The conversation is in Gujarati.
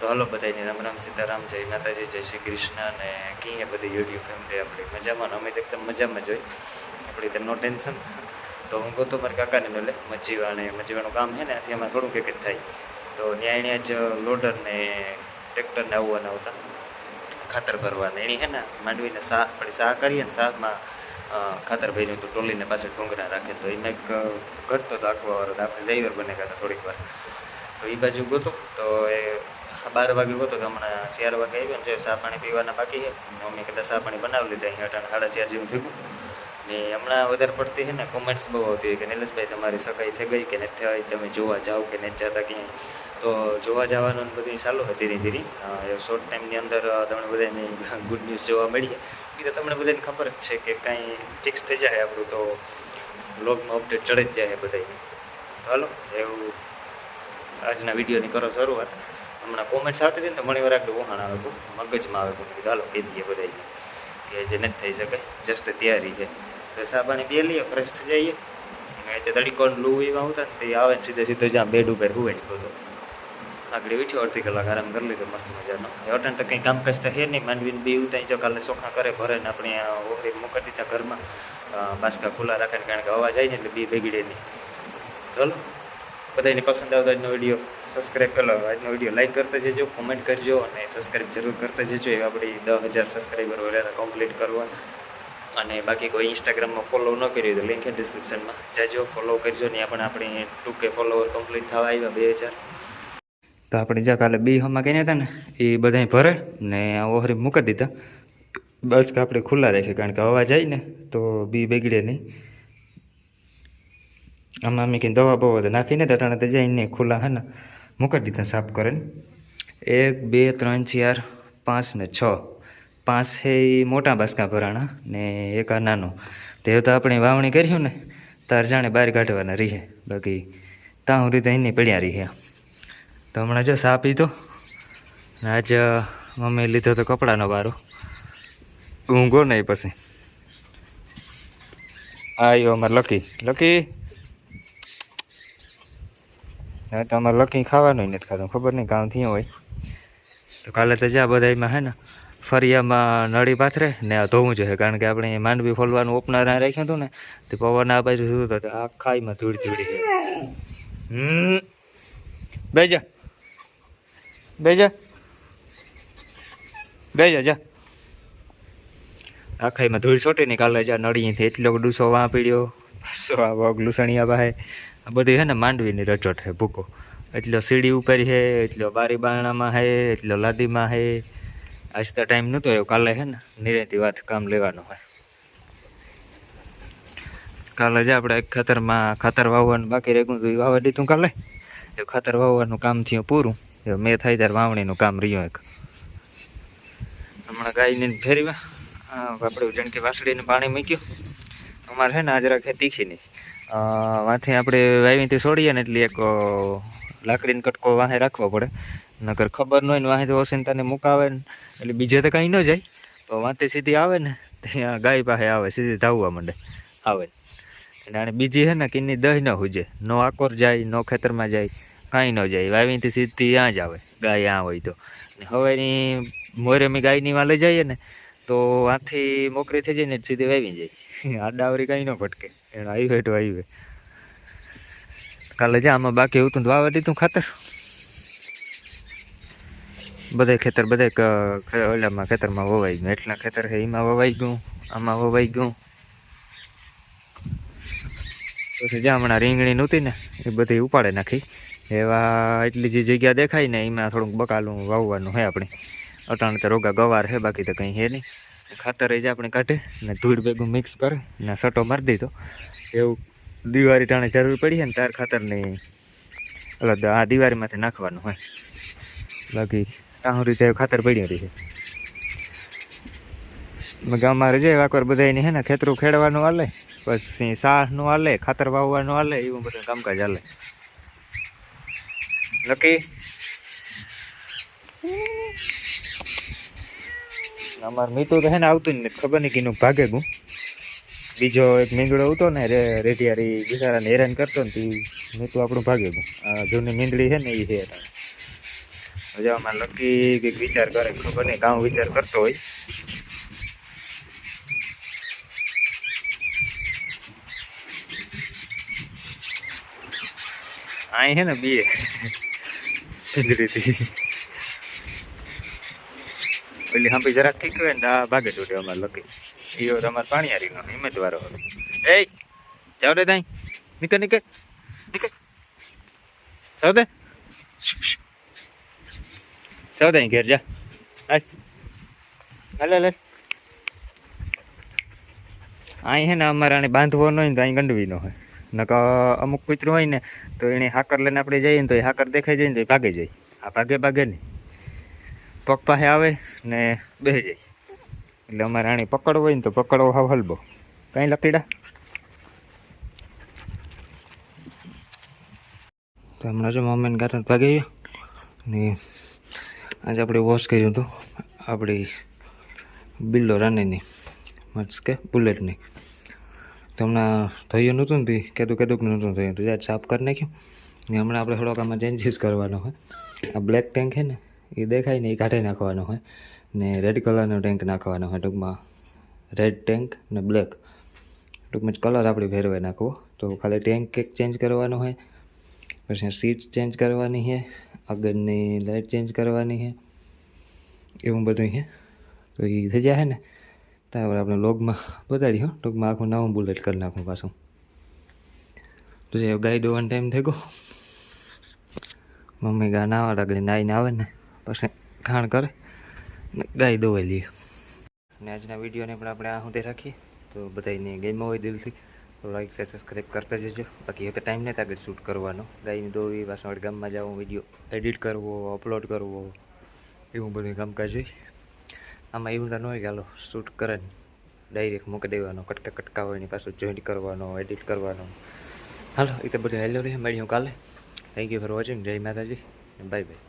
તો હાલો બધાને રામ રામ સીતારામ જય માતાજી જય શ્રી કૃષ્ણ અને કહીએ બધી યુટ્યુબ ફેમિલી આપણી? મજામાં અમે તો એકદમ મજામાં જ હોય. આપણી તો નો ટેન્શન તો હું કહું તો મારા કાકાને મેલે મજીવા અને મજીવાનું કામ છે ને આથી એમાં થોડું કંઈક થાય. તો ત્યાં એણે જ લોડર ને ટ્રેક્ટરને આવવાના આવતા. ખાતર ભરવાના. એની હે ને માંડવીને શાહ પડી શાહ કરીએ ને શાહમાં અ, ખાતર ભર્યું તો ટોલીને પાછળ ડુંગરા રાખે તો એને એક ઘટતો તો આખો આપણે ડ્રાઈવર બને હતા થોડીક વાર. તો એ બાજુ ગોતો તો. એ બાર વાગે ગોતો તો હમણાં ચાર વાગે આવ્યો ને જો સા પાણી પીવાના બાકી છે. મમ્મી કદાચ સા પાણી બનાવી લીધા અહીંયા અટાણે સાડા ચાર જેવું થયું. ને હમણાં વધારે પડતી છે ને કોમેન્ટ્સ બહુ આવતી હોય કે નિલેશભાઈ તમારી સગાઈ થઈ ગઈ કે નથી થઈ? તમે જોવા જાઓ કે નથી જતા ક્યાંય? તો જોવા જવાનું બધું ચાલુ છે ધીરે ધીરે. શોર્ટ ટાઈમની અંદર તમને બધાને ગુડ ન્યૂઝ જોવા મળી એ તો તમને બધાને ખબર જ છે કે કાંઈ ફિક્સ થઈ જાય આપણું તો બ્લોગમાં અપડેટ ચડી જ જાય બધાને તો હાલો, એવું આજના વિડીયોની કરો શરૂઆત. હમણાં કોમેન્ટ્સ આવતી હતી ને તો ઘણી વાર આગળ વહાણ આવે બહુ મગજમાં આવે બહુ હાલો, કહી દઈએ બધાને કે જે નથી થઈ શકે જસ્ટ તૈયારી છે. તો સાબાની પી લઈએ ફ્રેશ થઈ જઈએ. અને તે તડીકો લૂ એવા આવતા ને તે આવે સીધે સીધો જ્યાં બેડ ઉપર હુવે જ બધો આગળ વીઠ્યો અડધી કલાક આરામ કરી લીધો, મસ્ત મજાનો. અટાણ તો કંઈ કામકાજ તો હે નહીં, માંડવીને બી ઉતારી જો કાલે ચોખા કરે ભરે ને આપણે ઓહરી મૂકી દીધા ઘરમાં. બાસકા ખુલ્લા રાખે કારણ કે હવા જાય ને એટલે બી બગડે નહીં. ચલો બધાને પસંદ આવતો આજનો વીડિયો સબસ્ક્રાઈબ કરો. આજનો વીડિયો લાઈક કરતા જજો કોમેન્ટ કરજો અને સબસ્ક્રાઈબ જરૂર કરતા જજો. એ આપણી દસ હજાર સબસ્ક્રાઈબર વગેરે કમ્પ્લીટ કરવા અને બાકી કોઈ ઇન્સ્ટાગ્રામમાં ફોલો ન કર્યું તો લિંક ડિસ્ક્રિપ્શનમાં જજો. ફોલો કરજો ને પણ આપણે ટૂંકે ફોલોવર કમ્પ્લીટ થવા આવ્યા બે હજાર. તો આપણે જ્યાં કાલે બી હમા કહીને હતા ને, એ બધા ભરે ને ઓહરી મૂકી દીધા. બસ કે આપણે ખુલ્લા રાખીએ, કારણ કે હવા જાય ને, તો બી બગડે નહીં. આમાં અમે કંઈ દવા બહુ તો નાખીને તો અટાણે તો જઈને ખુલ્લા હે ને મૂકી દીધા સાફ કરીને એક બે ત્રણ ચાર પાંચ ને છ પાંચ છે એ મોટા બાસકા ભરાણા ને એક આ નાનો તે તો આપણે વાવણી કર્યું ને તાર જાણે બહાર કાઢવાના રહીએ બાકી ત્યાં રીતે એની પડ્યા રહીએ તો હમણાં જો સાફ પીધો ને આજ મમ્મી લીધો તો કપડાનો વારો ઊંઘો નહીં પછી આયો અમારે લકી લકી હવે તો અમારે લકી ખાવાનું નથી ખાતું ખબર નહીં કામ થયું હોય. તો કાલે તો જ્યાં બધામાં હે ને ફરિયામાં નળી પાથરે ને આ ધોવું જોઈએ કારણ કે આપણે માંડવી ફોલવાનું ઓપનર રાખ્યું હતું ને, તે પવન આ બાજુ શું તો આ ખાઈમાં ધૂળ ધૂળી હમ. બેજા. બેજા. બેજા, જા. આખાઈમાં ધૂળ છોટી ને કાલે જ્યાં નળીથી એટલો ડૂસો વાં પીડ્યો પાછો આ વગ લૂસણિયા પાસે આ બધી છે ને માંડવીની રચોટ છે ભૂકો. એટલો સીડી ઉપર છે એટલો બારી બારણામાં છે એટલો લાદીમાં છે આજ તો ટાઈમ નહોતો એવો કાલે છે ને નિરેતી વાત કામ લેવાનું હોય. કાલે જ આપણે ખાતરમાં ખાતર વાવવાનું બાકી રેગું તો વાવવા દીધું કાલે? એ ખાતર વાવવાનું કામ થયું પૂરું. એ મેં થાય ત્યારે વાવણીનું કામ રહ્યું એક. હમણાં ગાયને ફેરવ્યા. આપણે જેમ કે વાસળીને પાણી મૂક્યું. અમારે છે ને આજરા ખેતી તીખી નહીં વાંથી આપણે વાવીથી છોડીએ ને એટલે એક લાકડીનો કટકો વાહે રાખવો પડે. નકર ખબર ન હોય ને વાહે તો ઓસિંતાને મુકાવે ને, એટલે બીજે તો કાંઈ ન જાય. તો વાંથી સીધી આવે ને, ત્યાં ગાય પાસે આવે, સીધી ધાવવા માંડે, આવે. અને આને બીજી છે ને કિન્ની દહીં ન હુજે. નો આકોર જાય, નો ખેતરમાં જાય, કાંઈ ન જાય. વાવીથી સીધી ત્યાં જ આવે. ગાય ત્યાં હોય તો. હવેની મોરે અમે ગાયની માં લઈ જઈએ ને તો આથી મોકરી થઈ જાય ને સીધી વાવી જાય. આડાવરી કાંઈ ન ફટકે. એનો આવી તો આવી કાલે જા, આમાં બાકી એવું તો વાવા દીધું ખાતર? બધા ખેતર બધા ઓલામાં ખેતરમાં વવાઈ ગયું. એટલા ખેતર છે એમાં વવાઈ ગયું, આમાં વવાઈ ગયું. પછી જ્યાં હમણાં રીંગણી નહોતી ને, એ બધી ઉપાડે નાખી. એવા એટલી જે જગ્યા દેખાય ને, એમાં થોડુંક બકાલું વાવવાનું છે આપણે. અટાણે તો રોગા ગવાર છે, બાકી તો કંઈ છે નહીં. ખાતર જ આપણે કાઢે ને ધૂળ ભેગું મિક્સ કરે ને સટો મારી દીધો. એવું દિવાળી ટાણે જરૂર પડી ને તાર ખાતરની અલગ આ દિવાળીમાંથી નાખવાનું હોય. બાકી ત્યાં રીતે ખાતર પડ્યું રહી ગામમાં મગ અમારે જે વાકર બધાની હે ને ખેતરું ખેડવાનું હાલે, પછી સાહનું હાલે, ખાતર વાવવાનું હાલે, એવું બધું કામકાજ હાલે. લકી અમારે મીઠું તો હે ને આવતું જ નથી. ખબર નહીં કીનું ભાગે ગું બીજો એક મીંગડો હતો ને, રે, રેઢિયારી બિચારાને હેરાન કરતો ને તે મીઠું આપણું ભાગે ગું જૂની મીંદડી છે ને એ છે મજામાં લકી કંઈક વિચાર કરે, ખબર નહીં કામ વિચાર કરતો હોય. અહીં છે ને બે પિંજરીથી પેલી હંપી જરાક ઠીક ને આ ભાગે છૂટે અમારે લકી. ઈઓ અમારે પાણીયારીનો હિંમત વાળો હતો એ દે તાઈ. નીકળ નીકળ. નીકળ. જાવ દે. ઘેર, જા. હાલ હાલ. અહીં હે ને અમારે આને બાંધવો ન હોય તો અહીં ગંડવી ન હોય. નકર અમુક કૂતરું હોય ને તો એને હાકર લઈને આપણે જઈએ ને તો એ હાકર દેખાઈ જાય ને તો એ ભાગે જાય. આ ભાગે ભાગે નહીં. પગ પાસે આવે ને બેસી જાય એટલે અમારે આણી પકડવો હોય ને તો પકડવો હાવ હલબો. કાંઈ લકીડા? તો હમણાં જો મમ્મીને ગાંઠ ભાગી ગયો. ને આજે આપણે વોશ કર્યું હતું. આપણી બિલ્લો રાનીની. મસ્ત કે, બુલેટની. તો હમણાં થયું નહોતું ને કેદું કેદું નહોતું થયું તો સાફ કરી નાખ્યું. ને હમણાં આપણે થોડોક આમાં ચેન્જીસ કરવાનો હોય આ બ્લેક ટેન્ક છે ને એ દેખાય ને, એ કાઢી નાખવાનો હોય. ને રેડ કલરનો ટેન્ક નાખવાનો હોય ટૂંકમાં. રેડ ટેન્ક ને બ્લેક ટૂંકમાં કલર આપણે ફેરવાઈ નાખવો. તો ખાલી ટેન્ક એક ચેન્જ કરવાનો હોય. પછી સીટ ચેન્જ કરવાની છે. આગળની લાઇટ ચેન્જ કરવાની છે. એવું બધું છે. તો એ થઈ જાય ને. ત્યારે આપણે લોગમાં બતાડી હો. ટૂંકમાં આખું નવું બુલેટ કરી નાખું પાછું. તો જે ગાય દોવાનો ટાઈમ થઈ ગયો. મમ્મી ગા નાવા લાગે નાઈને આવે ને. પછી ખાણ કરે ગાય દોવાઈ લઈએ ને આજના વિડીયોને પણ આપણે આ સુધી રાખીએ. તો બધાને ગેમમાં હોય દિલથી, તો લાઈક છે સબસ્ક્રાઈબ કરતા જજો. બાકી હવે ટાઈમ નથી આગળ શૂટ કરવાનો. ગાયની દોવી, પાછો ગામમાં જવું વીડિયો એડિટ કરવો અપલોડ કરવો, એવું બધું કામકાજ હોય. આમાં એવું તો ન હોય હાલો શૂટ કરે ને ડાયરેક્ટ મૂકી દેવાનો, કટકા કટકા હોય એની પાછું જોઈન્ટ કરવાનો એડિટ કરવાનો. હાલો એ તો બધું હેલો રહે. મળ્યું કાલે. થેન્ક યુ ફોર વોચિંગ જય માતાજી. Bye bye